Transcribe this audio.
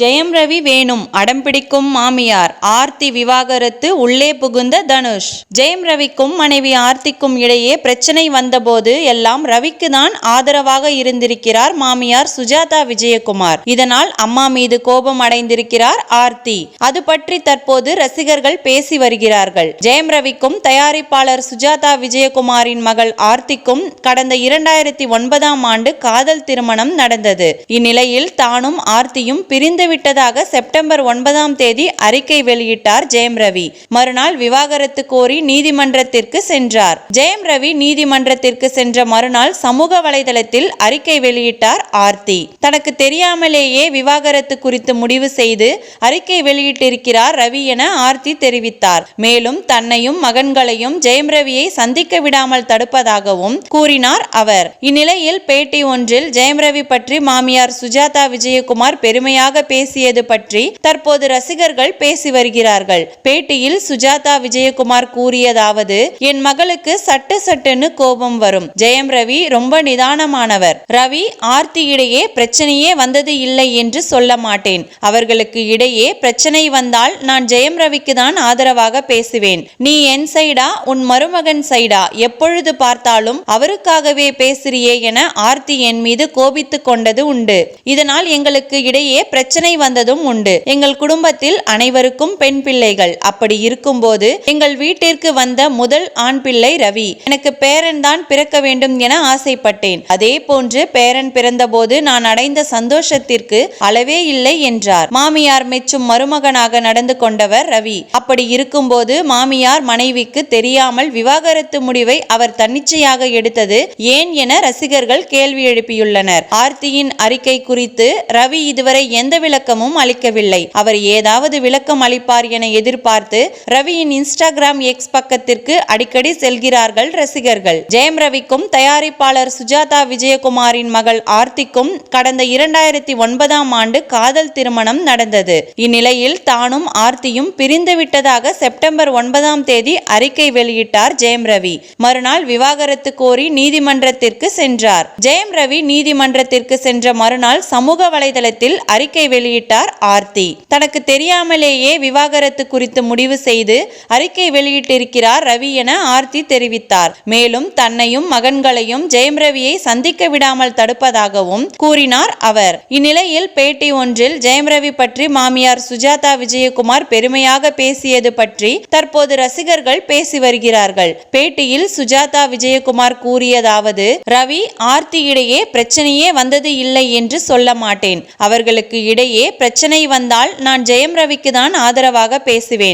ஜெயம் ரவி வேணும் அடம்பிடிக்கும் மாமியார். ஆர்த்தி விவாகரத்து உள்ளே புகுந்த தனுஷ். ஜெயம் ரவிக்கும் மனைவி ஆர்த்திக்கும் இடையே பிரச்சனை வந்தபோது எல்லாம் ரவிக்கு தான் ஆதரவாக இருந்திருக்கிறார் மாமியார் சுஜாதா விஜயகுமார். இதனால் அம்மா மீது கோபம் அடைந்திருக்கிறார் ஆர்த்தி. அது பற்றி தற்போது ரசிகர்கள் பேசி வருகிறார்கள். ஜெயம் ரவிக்கும் தயாரிப்பாளர் சுஜாதா விஜயகுமாரின் மகள் ஆர்த்திக்கும் கடந்த இரண்டாயிரத்தி ஒன்பதாம் ஆண்டு காதல் திருமணம் நடந்தது. இந்நிலையில் தானும் ஆர்த்தியும் பிரிந்து விட்டதாக செப்டம்பர் ஒன்பதாம் தேதி அறிக்கை வெளியிட்டார் ஜெயம் ரவி. மறுநாள் விவாகரத்து கோரி நீதிமன்றத்திற்கு சென்றார். ஜெயம் ரவி நீதிமன்றத்திற்கு சென்ற மறுநாள் சமூக வலைதளத்தில் அறிக்கை வெளியிட்டார் ஆர்த்தி. தனக்கு தெரியாமலேயே விவாகரத்து குறித்து முடிவு செய்து அறிக்கை வெளியிட்டிருக்கிறார் ரவி என ஆர்த்தி தெரிவித்தார். மேலும் தன்னையும் மகன்களையும் ஜெயம் ரவியை சந்திக்க விடாமல் தடுப்பதாகவும் கூறினார் அவர். இந்நிலையில் பேட்டி ஒன்றில் ஜெயம் ரவி பற்றி மாமியார் சுஜாதா விஜயகுமார் பெருமையாக பேசியது பற்றி தற்போது ரசிகர்கள் பேசி வருகிறார்கள். பேட்டியில் சுஜாதா விஜயகுமார் கூறியதாவது என் மகளுக்கு சட்டு சட்டுன்னு கோபம் வரும். ஜெயம் ரவி ரொம்ப நிதானமானவர். ரவி ஆர்த்தி இடையே பிரச்சனையே வந்தது இல்லை என்று சொல்ல மாட்டேன். அவர்களுக்கு இடையே பிரச்சனை வந்தால் நான் ஜெயம் ரவிக்கு தான் ஆதரவாக பேசுவேன். நீ என் சைடா உன் மருமகன் சைடா? எப்பொழுது பார்த்தாலும் அவருக்காகவே பேசுறியே என ஆர்த்தி என் மீது கோபித்துக் கொண்டது உண்டு. இதனால் எங்களுக்கு இடையே பிரச்சனை வந்ததும் உண்டு. எங்கள் குடும்பத்தில் அனைவருக்கும் பெண் பிள்ளைகள். அப்படி இருக்கும்போது எங்கள் வீட்டிற்கு வந்த முதல் ஆண் பிள்ளை ரவி. எனக்கு பேரன் தான் பிறக்க வேண்டும் என ஆசைப்பட்டேன். அதே போன்று பேரன் பிறந்தபோது நான் அடைந்த சந்தோஷத்திற்கு அளவே இல்லை என்றார். மாமியார் மெச்சும் மருமகனாக நடந்து கொண்டவர் ரவி. அப்படி இருக்கும்போது மாமியார் மனைவிக்கு தெரியாமல் விவாகரத்து முடிவை அவர் தன்னிச்சையாக எடுத்தது ஏன் என ரசிகர்கள் கேள்வி எழுப்பியுள்ளனர். ஆர்த்தியின் அறிக்கை குறித்து ரவி இதுவரை எந்த விளக்கமும் அளிக்கவில்லை. அவர் ஏதாவது விளக்கம் அளிப்பார் என எதிர்பார்த்து ரவியின் இன்ஸ்டாகிராம் எக்ஸ் பக்கத்திற்கு அடிக்கடி செல்கிறார்கள் ரசிகர்கள். ஜெயம் ரவிக்கும் தயாரிப்பாளர் சுஜாதா விஜயகுமாரின் மகள் ஆர்த்திக்கும் கடந்த இரண்டாயிரத்தி ஒன்பதாம் ஆண்டு காதல் திருமணம் நடந்தது. இந்நிலையில் தானும் ஆர்த்தியும் பிரிந்துவிட்டதாக செப்டம்பர் ஒன்பதாம் தேதி அறிக்கை வெளியிட்டார் ஜெயம் ரவி. மறுநாள் விவாகரத்து கோரி நீதிமன்றத்திற்கு சென்றார். ஜெயம் ரவி நீதிமன்றத்திற்கு சென்ற மறுநாள் சமூக வலைதளத்தில் அறிக்கை வெளியிட்டார் ஆர்த்தி. தனக்கு தெரியாமலேயே விவாகரத்து குறித்து முடிவு செய்து அறிக்கை வெளியிட்டிருக்கிறார் ரவி என ஆர்த்தி தெரிவித்தார். மேலும் தன்னையும் மகன்களையும் ஜெயம் ரவியை சந்திக்க விடாமல் தடுப்பதாகவும் கூறினார் அவர். இந்நிலையில் பேட்டி ஒன்றில் ஜெயம் ரவி பற்றி மாமியார் சுஜாதா விஜயகுமார் பெருமையாக பேசியது பற்றி தற்போது ரசிகர்கள் பேசி வருகிறார்கள். பேட்டியில் சுஜாதா விஜயகுமார் கூறியதாவது ரவி ஆர்த்தி இடையே பிரச்சனையே வந்தது இல்லை என்று சொல்ல மாட்டேன். அவர்களுக்கு இடையே இடையே பிரச்சனை வந்தால் நான் ஜெயம் ரவிக்கு தான் ஆதரவாக பேசுவேன்.